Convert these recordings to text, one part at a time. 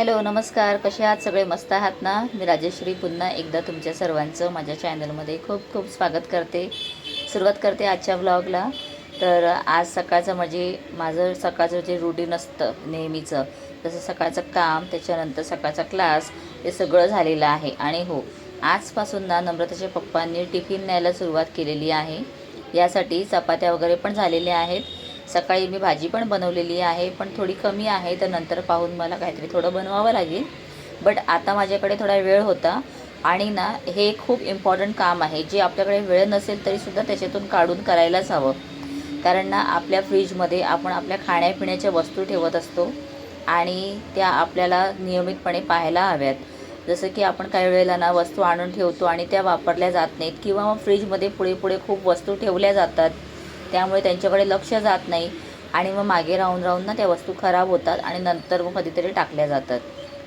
Hello नमस्कार. कसे आहात? सगळे मस्त आहात ना? मी राजेश्री पुन्हा एकदा तुमच्या सर्वांचं माझ्या चॅनलमध्ये खूप खूप स्वागत करते. सुरुवात करते आजच्या ब्लॉगला तर आज सकाळचं म्हणजे माझं सकाळचं जे रुटीन असतं नेहमीचं जसं सकाळचं काम त्याच्यानंतर सकाळचा क्लास हे सगळं झालेलं आहे. आणि हो आजपासून ना नम्रताच्या पप्पांनी टिफिन न्यायला सुरुवात केलेली आहे. यासाठी चपात्या वगैरे पण झालेल्या आहेत. सकाळी मी भाजी पण बनवलेली आहे पण थोडी कमी आहे तर नंतर पाहून मला काहीतरी थोडं बनवावं लागेल. बट आता माझ्याकडे थोडा वेळ होता आणि ना हे खूप इम्पॉर्टंट काम आहे. जे आपल्याकडे वेळ नसेल तरीसुद्धा त्याच्यातून काढून करायलाच हवं. कारण ना आपल्या फ्रीजमध्ये आपण आपल्या खाण्यापिण्याच्या वस्तू ठेवत असतो आणि त्या आपल्याला नियमितपणे पाहायला हव्यात. जसं की आपण काही वेळेला ना वस्तू आणून ठेवतो आणि त्या वापरल्या जात नाहीत किंवा मग फ्रीजमध्ये पुढे पुढे खूप वस्तू ठेवल्या जातात. त्यामुळे त्यांच्याकडे लक्ष जात नाही आणि मग मागे राहून राहून ना त्या वस्तू खराब होतात आणि नंतर मग कधीतरी टाकल्या जातात.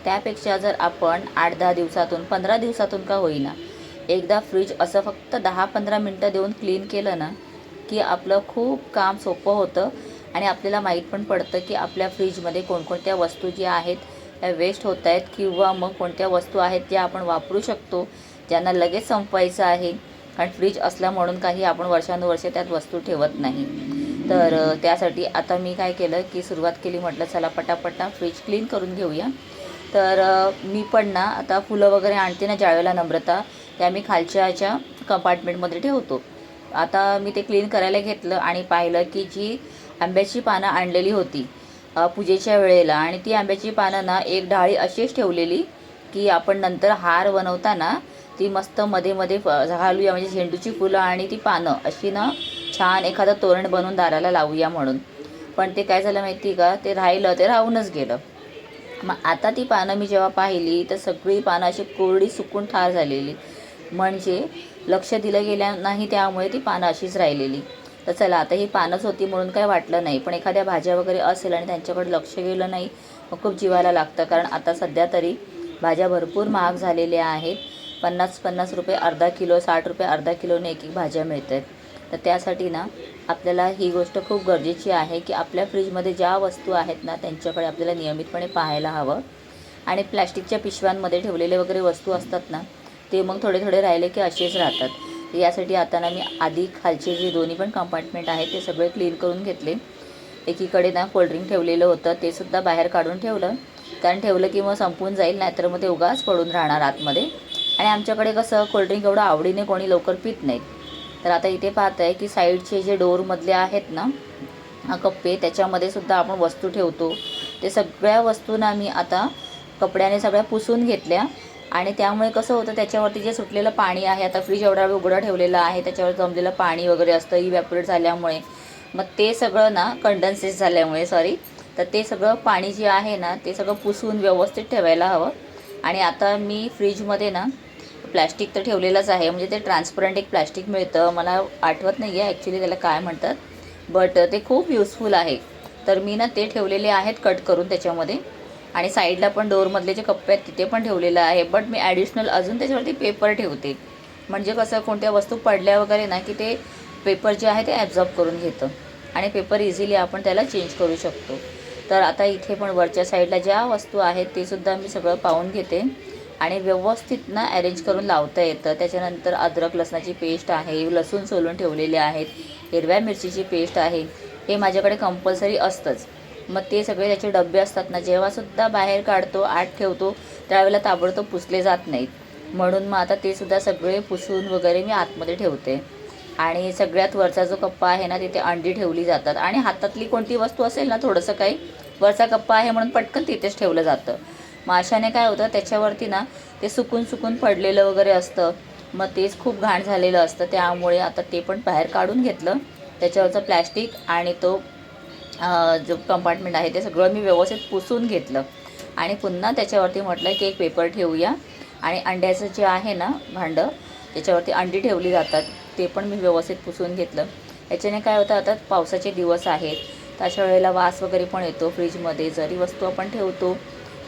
त्यापेक्षा जर आपण आठ दहा दिवसातून पंधरा दिवसातून का होईना एकदा फ्रीज असं फक्त दहा पंधरा मिनटं देऊन क्लीन केलं ना की आपलं खूप काम सोपं होतं आणि आपल्याला माहीत पण पडतं की आपल्या फ्रीजमध्ये कोणकोणत्या वस्तू ज्या आहेत त्या वेस्ट होत आहेत किंवा मग कोणत्या वस्तू आहेत ज्या आपण वापरू शकतो ज्यांना लगेच संपवायचं आहे. कारण फ्रीज असला म्हणून काही आपण वर्षानुवर्षे त्यात वस्तू ठेवत नाही. तर त्यासाठी आता मी काय केलं की सुरुवात केली म्हटलं चला पटापटा फ्रीज क्लीन करून घेऊया. तर मी पण ना आता फुलं वगैरे आणते ना ज्यावेळेला नम्रता त्या मी खालच्या ह्याच्या कंपार्टमेंटमध्ये ठेवतो. आता मी ते क्लीन करायला घेतलं आणि पाहिलं की जी आंब्याची पानं आणलेली होती पूजेच्या वेळेला आणि ती आंब्याची पानं ना एक डाळी अशीच ठेवलेली की आपण नंतर हार बनवताना ती मस्त मध्ये मध्ये फ- घालूया. म्हणजे झेंडूची फुलं आणि ती पानं. अशी ना छान एखादं तोरण बनवून दाराला लावूया म्हणून. पण ते काय झालं माहिती का? ते राहिलं ते राहूनच गेलं. मग आता ती पानं मी जेव्हा पाहिली तर सगळी पानं अशी कोरडी सुकून ठार झालेली. म्हणजे लक्ष दिलं गेल्या नाही त्यामुळे ती पानं अशीच राहिलेली. तर चला आता ही पानंच होती म्हणून काय वाटलं नाही. पण एखाद्या भाज्या वगैरे असेल आणि त्यांच्याकडे लक्ष गेलं नाही मग खूप जीवाला लागतं. कारण आता सध्या तरी भाज्या भरपूर महाग झालेल्या आहेत. पन्नास पन्नास रुपये अर्धा किलो साठ रुपये अर्धा किलोने एक एक भाज्या मिळत आहेत तर त्यासाठी ना आपल्याला ही गोष्ट खूप गरजेची आहे की आपल्या फ्रीजमध्ये ज्या वस्तू आहेत ना त्यांच्याकडे आपल्याला नियमितपणे पाहायला हवं. आणि प्लॅस्टिकच्या पिशव्यांमध्ये ठेवलेले वगैरे वस्तू असतात ना ते मग थोडे थोडे राहिले की असेच राहतात. यासाठी आता ना मी आधी खालचे जे दोन्ही पण कंपार्टमेंट आहेत ते सगळे क्लीन करून घेतले. एकीकडे ना कोल्ड्रिंक ठेवलेलं होतं ते सुद्धा बाहेर काढून ठेवलं. कारण ठेवलं की मग संपून जाईल नाहीतर मग ते उगाच पडून राहणार आतमध्ये. आणि आमच्याकडे कसं कोल्ड्रिंक एवढं आवडीने कोणी लवकर पित नाहीत तर आता इथे पाहत आहे की साईडचे जे डोअरमधले आहेत ना कप्पे त्याच्यामध्ये सुद्धा आपण वस्तू ठेवतो. ते सगळ्या वस्तूंना मी आता कपड्याने सगळ्या पुसून घेतल्या आणि त्यामुळे कसं होतं त्याच्यावरती जे सुटलेलं पाणी आहे आता फ्रीज एवढा वेळ उघडा ठेवलेला आहे त्याच्यावर जमलेलं पाणी वगैरे असतं इव्हॅपोरेट झाल्यामुळे. मग ते सगळं ना कंडन्सेस झाल्यामुळे सॉरी तर ते सगळं पाणी जे आहे ना ते सगळं पुसून व्यवस्थित ठेवायला हवं. आणि आता मी फ्रीजमध्ये ना प्लॅस्टिक तर ठेवलेलंच आहे. म्हणजे ते ट्रान्सपरंट एक प्लॅस्टिक मिळतं. मला आठवत नाही आहे ॲक्च्युली त्याला काय म्हणतात. बट ते खूप युजफुल आहे. तर मी ना ते ठेवलेले आहेत कट करून त्याच्यामध्ये. आणि साईडला पण डोअरमधले जे कप्पे आहेत तिथे पण ठेवलेलं आहे. बट मी ॲडिशनल अजून त्याच्यावरती पेपर ठेवते. म्हणजे कसं कोणत्या वस्तू पडल्या वगैरे ना की ते पेपर जे आहे ते ॲब्झॉर्ब करून घेतं. आणि पेपर इझिली आपण त्याला चेंज करू शकतो. तर आता इथे पण वरच्या साईडला ज्या वस्तू आहेत ते सुद्धा मी सगळं पाहून घेते. आणि व्यवस्थित ना अरेंज करून लावता येतं. त्याच्यानंतर अद्रक लसणाची पेस्ट आहे लसूण सोलून ठेवलेले आहेत हिरव्या मिरचीची पेस्ट आहे. हे माझ्याकडे कंपल्सरी असतंच. मग ते सगळे त्याचे डबे असतात ना जेव्हासुद्धा बाहेर काढतो आत ठेवतो त्यावेळेला ताबडतोब पुसले जात नाहीत. म्हणून मग आता ते सुद्धा सगळे पुसून वगैरे मी आतमध्ये ठेवते. आणि सगळ्यात वरचा जो कप्पा आहे ना तिथे अंडी ठेवली जातात. आणि हातातली कोणती वस्तू असेल ना थोडंसं काही वरचा कप्पा आहे म्हणून पटकन तिथेच ठेवलं जातं. माशाने काय होतं त्याच्यावरती ना ते सुकून सुकून पडलेलं वगैरे असतं. मग तेच खूप घाण झालेलं असतं. त्यामुळे आता ते पण बाहेर काढून घेतलं. त्याच्यावरचं प्लॅस्टिक आणि तो जो कंपार्टमेंट आहे ते सगळं मी व्यवस्थित पुसून घेतलं. आणि पुन्हा त्याच्यावरती म्हटलं की एक पेपर ठेवूया. आणि अंड्याचं जे आहे ना भांडं त्याच्यावरती अंडी ठेवली जातात. ते पण मी व्यवस्थित पुसून घेतलं. याच्याने काय होतं आता पावसाचे दिवस आहेत. तर अशा वेळेला वास वगैरे पण येतो फ्रीजमध्ये. जरी वस्तू आपण ठेवतो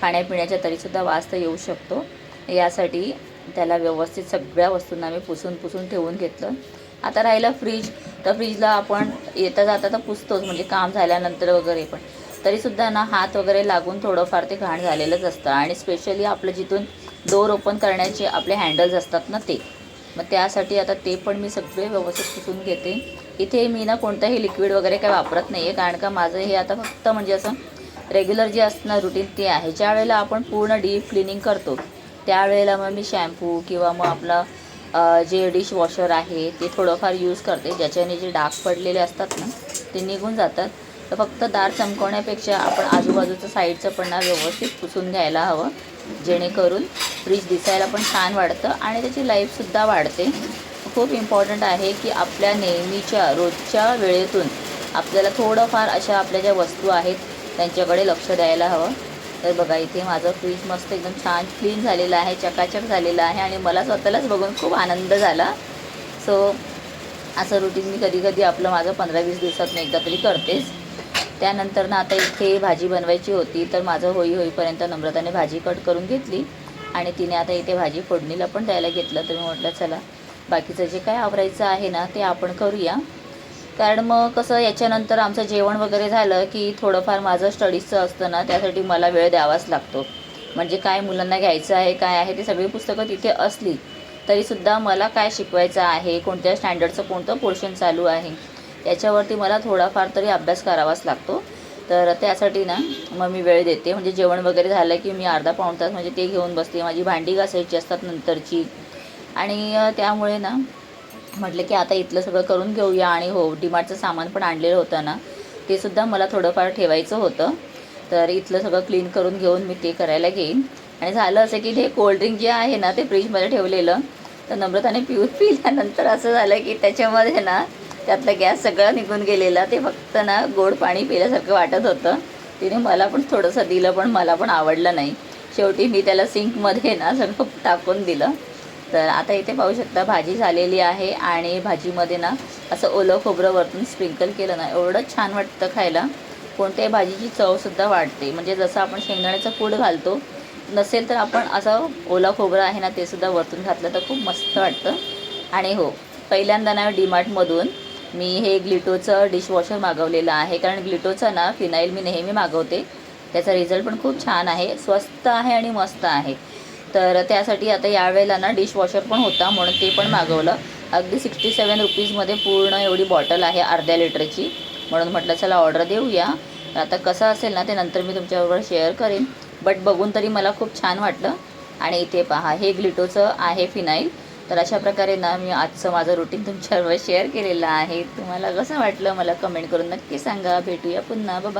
खाण्यापिण्याच्या तरीसुद्धा वास तर येऊ शकतो. यासाठी त्याला व्यवस्थित सगळ्या वस्तूंना मी पुसून पुसून ठेवून घेतलं. आता राहिलं फ्रीज तर फ्रीजला आपण येता जाता तर पुसतोच म्हणजे काम झाल्यानंतर वगैरे पण. तरीसुद्धा ना हात वगैरे लागून थोडंफार ते घाण झालेलंच असतं. आणि स्पेशली आपलं जिथून डोर ओपन करण्याचे आपले हँडल्स असतात ना ते. मग त्यासाठी आता ते पण मी सगळे व्यवस्थित पुसून घेते. इथे मी ना कोणतंही लिक्विड वगैरे काही वापरत नाही आहे कारण का माझं हे आता फक्त म्हणजे असं रेग्युलर जे असणार रुटीन ते आहे. ज्या वेळेला आपण पूर्ण डीप क्लिनिंग करतो त्यावेळेला मग मी शॅम्पू किंवा मग आपलं जे डिश वॉशर आहे ते थोडंफार यूज करते. ज्याच्याने जे डाग पडलेले असतात ना ते निघून जातात. तर फक्त दार चमकवण्यापेक्षा आपण आजूबाजूचं साईडचं पण ना व्यवस्थित पुसून घ्यायला हवं. जेणेकरून फ्रीज दिसायला पण छान वाढतं आणि त्याची लाईफसुद्धा वाढते. खूप इम्पॉर्टंट आहे की आपल्या नेहमीच्या रोजच्या वेळेतून आपल्याला थोडंफार अशा आपल्या ज्या वस्तू आहेत त्यांच्याकडे लक्ष द्यायला हवं. तर बघा इथे माझं फ्रीज मस्त एकदम छान क्लीन झालेलं आहे चकाचक झालेलं आहे आणि मला स्वतःलाच बघून खूप आनंद झाला. सो असं रुटीन मी कधी कधी आपलं माझं पंधरा वीस दिवसातून एकदा तरी करतेच. त्यानंतर ना आता इथे भाजी बनवायची होती तर माझं होई होईपर्यंत नम्रताने भाजी कट करून घेतली आणि तिने आता इथे भाजी फोडणीला पण द्यायला घेतलं. तर मी म्हटलं चला बाकीचं जे काय आवरायचं आहे ना ते आपण करूया. कारण मग कसं याच्यानंतर आमचं जेवण वगैरे झालं की थोडंफार माझं स्टडीजचं असतं ना त्यासाठी मला वेळ द्यावाच लागतो. म्हणजे काय मुलांना घ्यायचं आहे काय आहे ते सगळी पुस्तकं तिथे असली तरीसुद्धा मला काय शिकवायचं आहे कोणत्या स्टँडर्डचं कोणतं पोर्शन चालू आहे याच्यावरती मला थोडाफार तरी अभ्यास करावाच लागतो. तर त्यासाठी ना मग मी वेळ देते. म्हणजे जेवण वगैरे झालं की मी अर्धा पाऊण तास म्हणजे ते घेऊन बसते. माझी भांडी घासायची असतात नंतरची. आणि त्यामुळे ना म्हटलं की आता इथलं सगळं करून घेऊया आणि हो डीमार्टचं सामान पण आणलेलं होतं ना ते सुद्धा मला थोडंफार ठेवायचं होतं. तर इथलं सगळं क्लीन करून घेऊन मी ते करायला घेईन आणि झालं असं की हे कोल्ड्रिंक जे आहे ना ते फ्रीजमध्ये ठेवलेलं तर नम्रताने पिऊ पिल्यानंतर असं झालं की त्याच्यामध्ये ना त्यातलं गॅस सगळं निघून गेलेला ते फक्त ना गोड पाणी पिल्यासारखं वाटत होतं. तिने मला पण थोडंसं दिलं पण मला पण आवडलं नाही. शेवटी मी त्याला सिंकमध्ये ना सगळं टाकून दिलं. तर आता इथे पाहू शकता भाजी झालेली आहे आणि भाजीमध्ये ना असं ओलं खोबरं वरतून स्प्रिंकल केलं ना एवढं छान वाटतं खायला. कोणत्याही भाजीची चवसुद्धा वाढते. म्हणजे जसं आपण शेंगदाण्याचं कूड घालतो नसेल तर आपण असं ओला खोबरं आहे ना ते सुद्धा वरतून घातलं तर खूप मस्त वाटतं. आणि हो पहिल्यांदा ना डीमार्टमधून मी हे ग्लिटोचं डिशवॉशर मागवलेलं आहे. कारण ग्लिटोचं ना फिनाईल मी नेहमी मागवते. त्याचा रिझल्ट पण खूप छान आहे. स्वस्त आहे आणि मस्त आहे. तर त्यासाठी आता यावेळेला ना डिशवॉशर पण होता म्हणून ते पण मागवलं. अगदी सिक्स्टी सेवन रुपीजमध्ये पूर्ण एवढी बॉटल आहे अर्ध्या लिटरची. म्हणून म्हटलं चला ऑर्डर देऊया. आता कसं असेल ना ते नंतर मी तुमच्याबरोबर शेअर करेन. बट बघून तरी मला खूप छान वाटलं. आणि इथे पहा हे ग्लिटोचं आहे फिनाईल. तर अशा प्रकारे ना मी आजचं माझं रुटीन तुमच्याबरोबर शेअर केलेलं आहे. तुम्हाला कसं वाटलं मला कमेंट करून नक्की सांगा. भेटूया पुन्हा. बाय